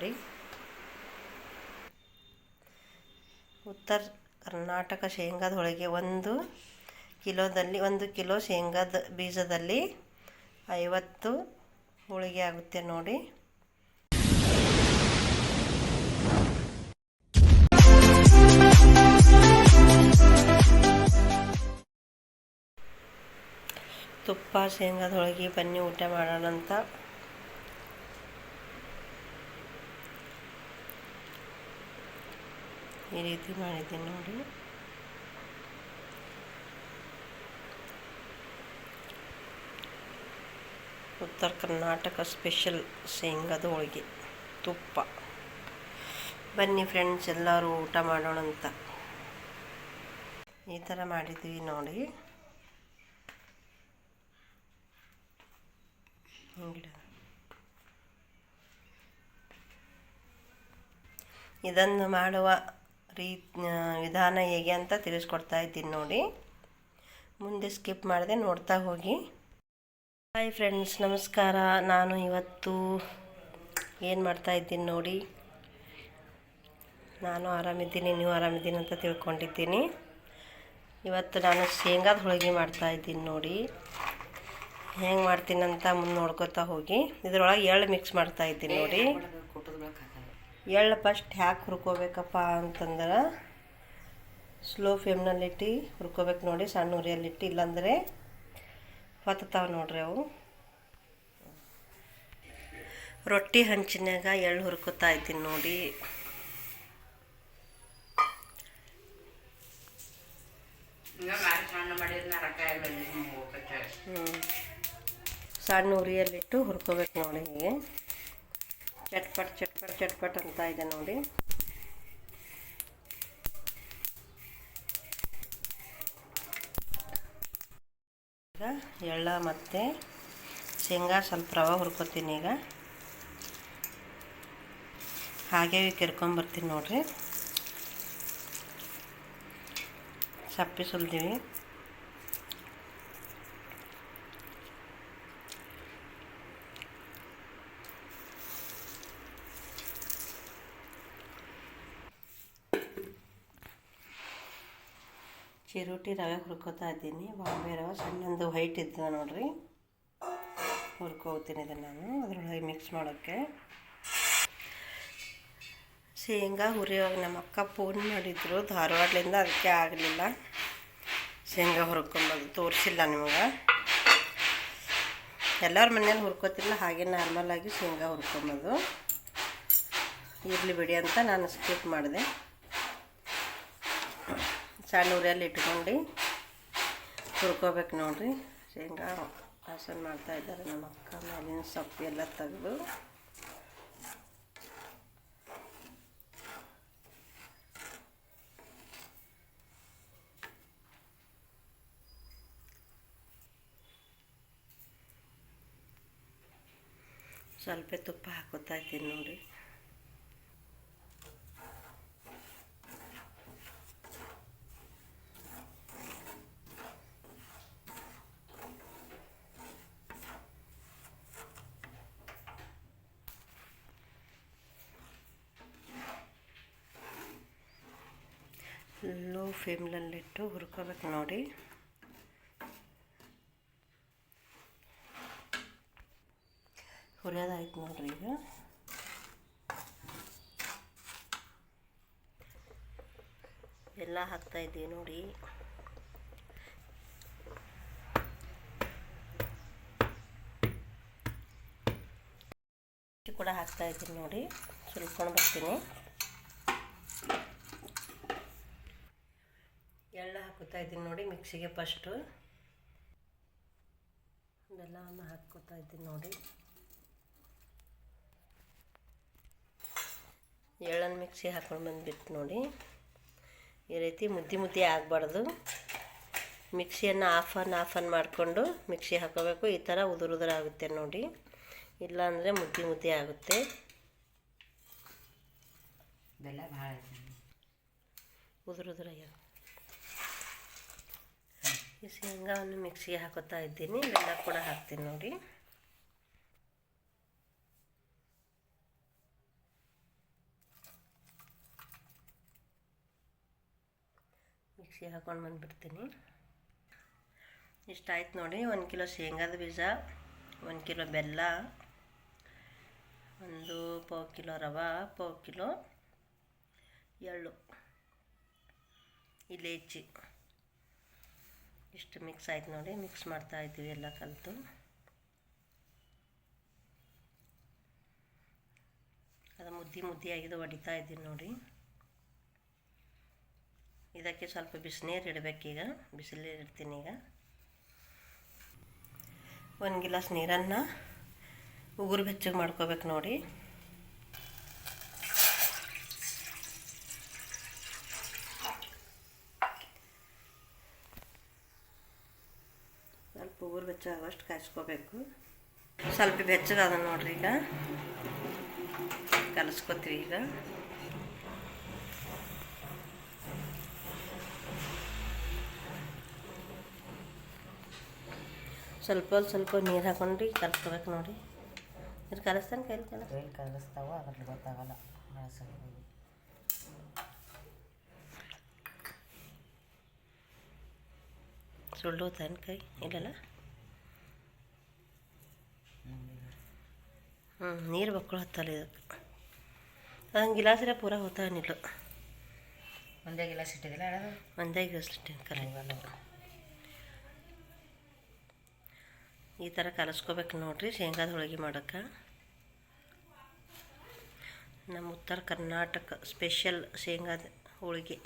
ನೋಡಿ ಉತ್ತರ ಕರ್ನಾಟಕ ಶೇಂಗಾದ ಹೋಳಿಗೆ ಒಂದು ಕಿಲೋದಲ್ಲಿ, ಒಂದು ಕಿಲೋ ಶೇಂಗಾದ ಬೀಜದಲ್ಲಿ ಐವತ್ತು ಹೋಳಿಗೆ ಆಗುತ್ತೆ ನೋಡಿ. ತುಪ್ಪ ಶೇಂಗಾದ ಹೋಳಿಗೆ ಬನ್ನಿ ಊಟ ಮಾಡೋಣ ಅಂತ ಈ ರೀತಿ ಮಾಡಿದ್ದೀನಿ ನೋಡಿ. ಉತ್ತರ ಕರ್ನಾಟಕ ಸ್ಪೆಷಲ್ ಶೇಂಗಾದ ಹೋಳಿಗೆ, ತುಪ್ಪ. ಬನ್ನಿ ಫ್ರೆಂಡ್ಸ್ ಎಲ್ಲರೂ ಊಟ ಮಾಡೋಣ ಅಂತ. ಈ ಥರ ಮಾಡಿದ್ವಿ ನೋಡಿ. ಇದನ್ನು ಮಾಡುವ ರೀ ವಿಧಾನ ಹೇಗೆ ಅಂತ ತಿಳಿಸ್ಕೊಡ್ತಾ ಇದ್ದೀನಿ ನೋಡಿ. ಮುಂದೆ ಸ್ಕಿಪ್ ಮಾಡದೆ ನೋಡ್ತಾ ಹೋಗಿ. ಹಾಯ್ ಫ್ರೆಂಡ್ಸ್ ನಮಸ್ಕಾರ. ನಾನು ಇವತ್ತು ಏನು ಮಾಡ್ತಾ ಇದ್ದೀನಿ ನೋಡಿ. ನಾನು ಆರಾಮಿದ್ದೀನಿ, ನೀವು ಆರಾಮಿದ್ದೀನಿ ಅಂತ ತಿಳ್ಕೊಂಡಿದ್ದೀನಿ. ಇವತ್ತು ನಾನು ಶೇಂಗಾದ ಹೋಳಿಗೆ ಮಾಡ್ತಾ ಇದ್ದೀನಿ ನೋಡಿ. ಹೆಂಗೆ ಮಾಡ್ತೀನಿ ಅಂತ ಮುಂದೆ ನೋಡ್ಕೋತಾ ಹೋಗಿ. ಇದರೊಳಗೆ ಎಳ್ಳು ಮಿಕ್ಸ್ ಮಾಡ್ತಾ ಇದ್ದೀನಿ ನೋಡಿ. ಎಳ್ಳು ಫಸ್ಟ್ ಹ್ಯಾಕ್ ಹುರ್ಕೋಬೇಕಪ್ಪ ಅಂತಂದ್ರೆ ಸ್ಲೋ ಫ್ಲೇಮ್ನಲ್ಲಿಟ್ಟು ಹುರ್ಕೋಬೇಕು ನೋಡಿ ಸಣ್ಣ ಉರಿಯಲ್ಲಿಟ್ಟು ಇಲ್ಲಾಂದರೆ ಹೊತ್ತಾವ ನೋಡ್ರಿ ಅವು. ರೊಟ್ಟಿ ಹಂಚಿನಾಗ ಎಳ್ಳು ಹುರ್ಕೋತಾ ಇದ್ದೀನಿ ನೋಡಿ. ಸಣ್ಣ ಉರಿಯಲ್ಲಿಟ್ಟು ಹುರ್ಕೋಬೇಕು ನೋಡಿ ಹೀಗೆ. ಚಟ್ಪಟ್ ಚಟ್ಪಟ್ ಚಟ್ಪಟ್ ಅಂತ ಇದೆ ನೋಡಿ. ಈಗ ಎಳ್ಳ ಮತ್ತು ಶೇಂಗಾ ಸ್ವಲ್ಪ ರವೆ ಹುರ್ಕೋತೀನಿ ಈಗ. ಹಾಗೆ ಕೆರ್ಕೊಂಬರ್ತೀನಿ ನೋಡಿರಿ. ಸಪ್ಪಿ ಸುಲ್ದೀವಿ. ಚಿರೋಟಿ ರವೆ ಹುರ್ಕೋತಾ ಇದ್ದೀನಿ. ಬಾಂಬೆ ರವೆ, ಸಣ್ಣಂದು ವೈಟ್ ಇದ್ದ ನೋಡ್ರಿ. ಹುರ್ಕೋತೀನಿ ಇದನ್ನು ನಾನು, ಅದರೊಳಗೆ ಮಿಕ್ಸ್ ಮಾಡೋಕ್ಕೆ. ಶೇಂಗಾ ಹುರಿಯೋವಾಗ ನಮ್ಮ ಅಕ್ಕ ಫೋನ್ ಮಾಡಿದ್ರು ಧಾರವಾಡದಿಂದ ಅದಕ್ಕೆ ಆಗಲಿಲ್ಲ. ಶೇಂಗಾ ಹುರ್ಕೊಂಬೋದು ತೋರಿಸಿಲ್ಲ ನಿಮಗೆ. ಎಲ್ಲರ ಮನೇಲಿ ಹುರ್ಕೋತಿಲ್ಲ, ಹಾಗೆ ನಾರ್ಮಲಾಗಿ ಶೇಂಗಾ ಹುರ್ಕೊಂಬೋದು. ಇರಲಿ ಬಿಡಿ ಅಂತ ನಾನು ಸ್ಕಿಪ್ ಮಾಡಿದೆ. ಸಣ್ಣ ಉರಿಯಲ್ಲಿ ಇಟ್ಕೊಂಡು ಹುರ್ಕೋಬೇಕು ನೋಡಿರಿ. ಶೇಂಗಾ ಮಾಡ್ತಾ ಇದ್ದಾರೆ ನಮ್ಮ ಅಕ್ಕ ಮೇಲಿನ ಸೊಪ್ಪು ಎಲ್ಲ ತೆಗೆದು. ಸ್ವಲ್ಪ ತುಪ್ಪ ಹಾಕೋತಾ ಇದ್ದೀನಿ ನೋಡಿ ಲೋ ಫ್ಲೇಮ್ನಲ್ಲಿಟ್ಟು ಹುರ್ಕೋಬೇಕು ನೋಡಿ. ಹುರಿಯೋದಾಯ್ತು ನೋಡ್ರಿ ಈಗ. ಎಲ್ಲ ಹಾಕ್ತಾಯಿದ್ದೀವಿ ನೋಡಿ. ಕೂಡ ಹಾಕ್ತಾಯಿದ್ದೀನಿ ನೋಡಿ. ಸುಲ್ಕೊಂಡು ಬರ್ತೀನಿ ಎಳ್ಳು ಹಾಕೋತಾ ಇದ್ದೀನಿ ನೋಡಿ ಮಿಕ್ಸಿಗೆ ಫಸ್ಟು ಬೆಲ್ಲವನ್ನು ಹಾಕ್ಕೋತಾ ಇದ್ದೀನಿ ನೋಡಿ. ಎಳ್ಳನ್ನು ಮಿಕ್ಸಿ ಹಾಕೊಂಡು ಬಂದುಬಿಟ್ಟು ನೋಡಿ. ಈ ರೀತಿ ಮುದ್ದೆ ಮುದ್ದೆ ಆಗಬಾರ್ದು. ಮಿಕ್ಸಿಯನ್ನು ಆಫ್ ಆನ್ ಆಫ್ ಆನ್ ಮಾಡಿಕೊಂಡು ಮಿಕ್ಸಿ ಹಾಕೋಬೇಕು ಈ ಥರ ಉದುರು ಉದುರು ಆಗುತ್ತೆ ನೋಡಿ. ಇಲ್ಲಾಂದರೆ ಮುದ್ದೆ ಮುದ್ದೆ ಆಗುತ್ತೆ. ಬೆಲ್ಲ ಭಾಳ ಉದುರು ಉದುರಾಗ್ಯಾವ ಈ ಶೇಂಗಾವನ್ನು ಮಿಕ್ಸಿಗೆ ಹಾಕೋತಾ ಇದ್ದೀನಿ. ಬೆಲ್ಲ ಕೂಡ ಹಾಕ್ತೀನಿ ನೋಡಿ. ಮಿಕ್ಸಿ ಹಾಕೊಂಡು ಬಂದುಬಿಡ್ತೀನಿ. ಇಷ್ಟಾಯ್ತು ನೋಡಿ. ಒಂದು ಕಿಲೋ ಶೇಂಗಾದ ಬೀಜ, ಒಂದು ಕಿಲೋ ಬೆಲ್ಲ, ಒಂದು ಪಾವು ಕಿಲೋ ರವೆ, ಪಾವು ಕಿಲೋ ಎಳ್ಳು ಇಲೇಚಿ ಇಷ್ಟು ಮಿಕ್ಸ್ ಆಯ್ತು ನೋಡಿ, ಮಿಕ್ಸ್ ಮಾಡ್ತಾ ಇದ್ದೀವಿ ಎಲ್ಲ ಕಲಿತು. ಅದು ಮುದ್ದಿ ಮುದ್ದಿಯಾಗಿದ್ದು ಹೊಡಿತಾ ಇದ್ದೀನಿ ನೋಡಿ. ಇದಕ್ಕೆ ಸ್ವಲ್ಪ ಬಿಸಿನೀರು ಇಡಬೇಕೀಗ ಬಿಸಿಲೀರು ಇಡ್ತೀನಿ ಈಗ. ಒಂದು ಗಿಲಾಸ್ ನೀರನ್ನು ಉಗುರು ಬೆಚ್ಚಗೆ ಮಾಡ್ಕೋಬೇಕು ನೋಡಿ. ಸ್ವಲ್ಪ ಉಗುರು ಬೆಚ್ಚಗಾಗಷ್ಟು ಕಾಯಿಸ್ಕೋಬೇಕು ಸ್ವಲ್ಪ ಬೆಚ್ಚಗಾದ ನೋಡ್ರಿ ಈಗ ಕಲಿಸ್ಕೊತೀವಿ ಈಗ ಸ್ವಲ್ಪ ಸ್ವಲ್ಪ ನೀರು ಹಾಕೊಂಡು ಕಲಿಸ್ಕೋಬೇಕು ನೋಡಿ ನೀರು ಕಲಿಸ್ತಾನೆ ಕೈಲಿ ಕಲ ಕೈಲಿ ಕಲಿಸ್ತಾವ ಅದ್ರಲ್ಲಿ ಗೊತ್ತಾಗಲ್ಲ ಬಳಸೋದು ಸುಳ್ಳು ತಾನೆ ಕೈ ಇಲ್ಲಲ್ಲ ಹ್ಞೂ ನೀರು ಬಕ್ಕಳು ಹತ್ತಲ್ಲ ಇದಕ್ಕೆ ಅದನ್ನು ಗಿಲಾಸ್ರೆ ಪೂರ ಹೋತಾನಿಲ್ಲ ಒಂದೇ ಗಿಲಾಸ್ ಇಟ್ಟಿದ್ದಿಲ್ಲ ಒಂದೇ ಗಿಲಾಸ್ ಕರೆ. ಈ ಥರ ಕಲಸ್ಕೋಬೇಕು ನೋಡ್ರಿ ಶೇಂಗಾದ ಹೋಳಿಗೆ ಮಾಡೋಕ್ಕೆ. ನಮ್ಮ ಉತ್ತರ ಕರ್ನಾಟಕ ಸ್ಪೆಷಲ್ ಶೇಂಗಾದ ಹೋಳಿಗೆ.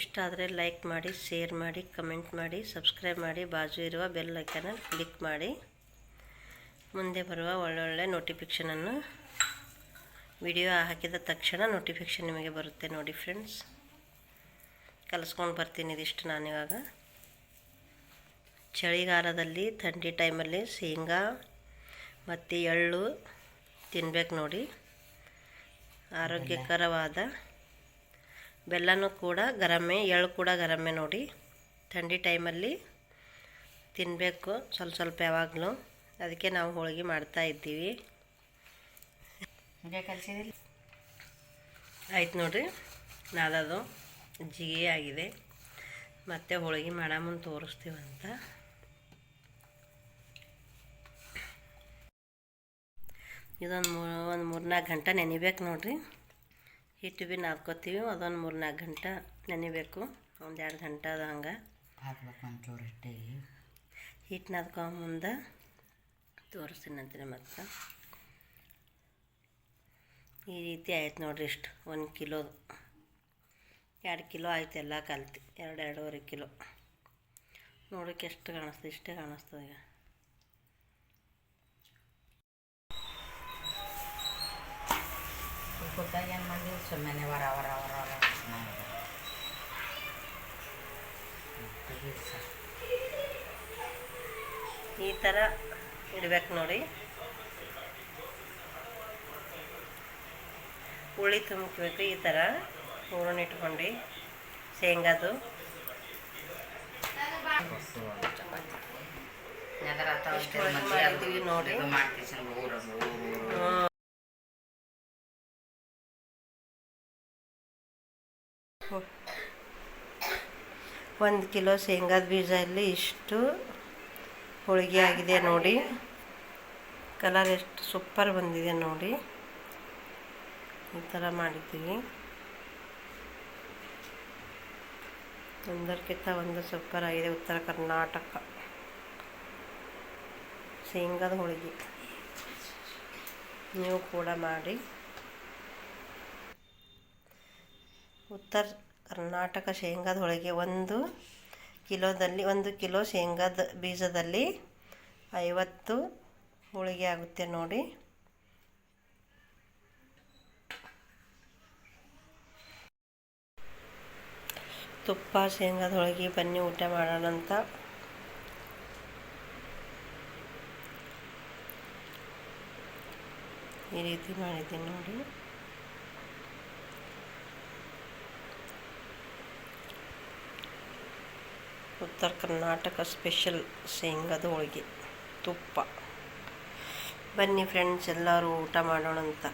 ಇಷ್ಟ ಆದರೆ ಲೈಕ್ ಮಾಡಿ ಶೇರ್ ಮಾಡಿ ಕಮೆಂಟ್ ಮಾಡಿ ಸಬ್ಸ್ಕ್ರೈಬ್ ಮಾಡಿ ಬಾಜು ಇರುವ ಬೆಲ್ ಐಕನ ಕ್ಲಿಕ್ ಮಾಡಿ. ಮುಂದೆ ಬರುವ ಒಳ್ಳೊಳ್ಳೆ ನೋಟಿಫಿಕೇಷನನ್ನು ವಿಡಿಯೋ ಹಾಕಿದ ತಕ್ಷಣ ನೋಟಿಫಿಕೇಷನ್ ನಿಮಗೆ ಬರುತ್ತೆ ನೋಡಿ ಫ್ರೆಂಡ್ಸ್ ಕಲಿಸ್ಕೊಂಡು ಬರ್ತೀನಿ ಇದಿಷ್ಟು ನಾನಿವಾಗ ಚಳಿಗಾಲದಲ್ಲಿ, ಥಂಡಿ ಟೈಮಲ್ಲಿ ಶೇಂಗಾ ಮತ್ತು ಎಳ್ಳು ತಿನ್ಬೇಕು ನೋಡಿ. ಆರೋಗ್ಯಕರವಾದ ಬೆಲ್ಲನೂ ಕೂಡ ಗರಮೆ, ಎಳ್ಳು ಕೂಡ ಗರಮೆ ನೋಡಿ. ಥಂಡಿ ಟೈಮಲ್ಲಿ ತಿನ್ನಬೇಕು ಸ್ವಲ್ಪ ಸ್ವಲ್ಪ ಯಾವಾಗಲೂ. ಅದಕ್ಕೆ ನಾವು ಹೋಳಿಗೆ ಮಾಡ್ತಾ ಇದ್ದೀವಿ. ಆಯ್ತು ನೋಡ್ರಿ ನಾದದು ಜಿಗಿ ಆಗಿದೆ. ಮತ್ತೆ ಹೋಳಿಗೆ ಮಾಡಾಮನ್ ತೋರಿಸ್ತೀವಂತ ಇದೊಂದು ಮೂ ಒಂದು ಮೂರು ನಾಲ್ಕು ಗಂಟೆ ನೆನಿಬೇಕು ನೋಡ್ರಿ. ಹಿಟ್ಟು ಭೀ ನಾದ್ಕೋತೀವಿ ಅದೊಂದು ಮೂರು ನಾಲ್ಕು ಗಂಟೆ ನೆನಿಬೇಕು. ಒಂದು ಎರಡು ಗಂಟೆ ಅದು ಹಂಗೆ ಹಿಟ್ಟು ನಾದ್ಕೊ ಮುಂದೆ ತೋರಿಸ್ತೀನಿ ಅಂತೀನಿ ಮತ್ತೆ. ಈ ರೀತಿ ಆಯ್ತು ನೋಡಿರಿ ಇಷ್ಟು. ಒಂದು ಕಿಲೋ ಎರಡು ಕಿಲೋ ಆಯ್ತು ಎಲ್ಲ ಕಲ್ತು. ಎರಡು ಎರಡೂವರೆ ಕಿಲೋ. ನೋಡೋಕೆ ಎಷ್ಟು ಕಾಣಿಸ್ತದೆ ಇಷ್ಟೇ ಕಾಣಿಸ್ತದೆ ಈಗ. ಕೊಟ್ಟಾಗ ಏನು ಮಾಡಿದ್ವಿ ಸುಮ್ಮನೆ ವರ ವರ ವರ ವರ ಈ ಥರ ಇಡ್ಬೇಕು ನೋಡಿ. ಹುಳಿ ತುಂಬ್ಬೇಕು ಈ ಥರ. ಹೂರಣ ಇಟ್ಕೊಂಡು. ಶೇಂಗಾದು. ಮಾಡಿದ್ದೀವಿ ನೋಡಿ. ಒಂದು ಕಿಲೋ ಶೇಂಗಾದ ಬೀಜ ಇಲ್ಲಿ ಇಷ್ಟು ಹೋಳಿಗೆ ಆಗಿದೆ ನೋಡಿ. ಕಲರ್ ಎಷ್ಟು ಸೂಪರ್ ಬಂದಿದೆ ನೋಡಿ. ಈ ಥರ ಮಾಡಿದ್ದೀವಿ. ಒಂದಕ್ಕಿಂತ ಒಂದು ಸೂಪರ್ ಆಗಿದೆ ಉತ್ತರ ಕರ್ನಾಟಕ. ಶೇಂಗಾದ ಹೋಳಿಗೆ. ನೀವು ಕೂಡ ಮಾಡಿ. ಉತ್ತರ ಕರ್ನಾಟಕ ಶೇಂಗಾದ ಹೋಳಿಗೆ ಒಂದು ಕಿಲೋದಲ್ಲಿ, ಒಂದು ಕಿಲೋ ಶೇಂಗಾದ ಬೀಜದಲ್ಲಿ ಐವತ್ತು ಹೋಳಿಗೆ ಆಗುತ್ತೆ ನೋಡಿ. ತುಪ್ಪ, ಶೇಂಗಾದ ಹೋಳಿಗೆ, ಬನ್ನಿ ಊಟ ಮಾಡೋಣ ಅಂತ. ಈ ರೀತಿ ಮಾಡಿದ್ದೀನಿ ನೋಡಿ. ಉತ್ತರ ಕರ್ನಾಟಕ ಸ್ಪೆಷಲ್ ಶೇಂಗಾದ ಹೋಳಿಗೆ ತುಪ್ಪ. ಬನ್ನಿ ಫ್ರೆಂಡ್ಸ್ ಎಲ್ಲರೂ ಊಟ ಮಾಡೋಣ ಅಂತ